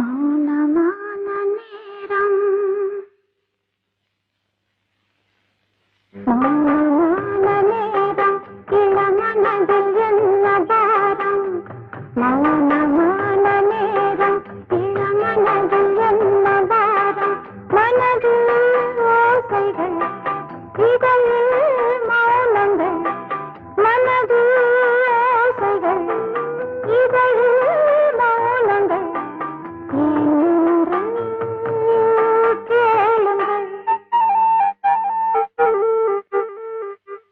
மௌனமான நேரம் மௌன நேரம் இளமனதில் என்ன பாரம் மௌனமான நேரம் இளமனதில் என்ன பாரம் மனதில் ஓசைகள் இதழில்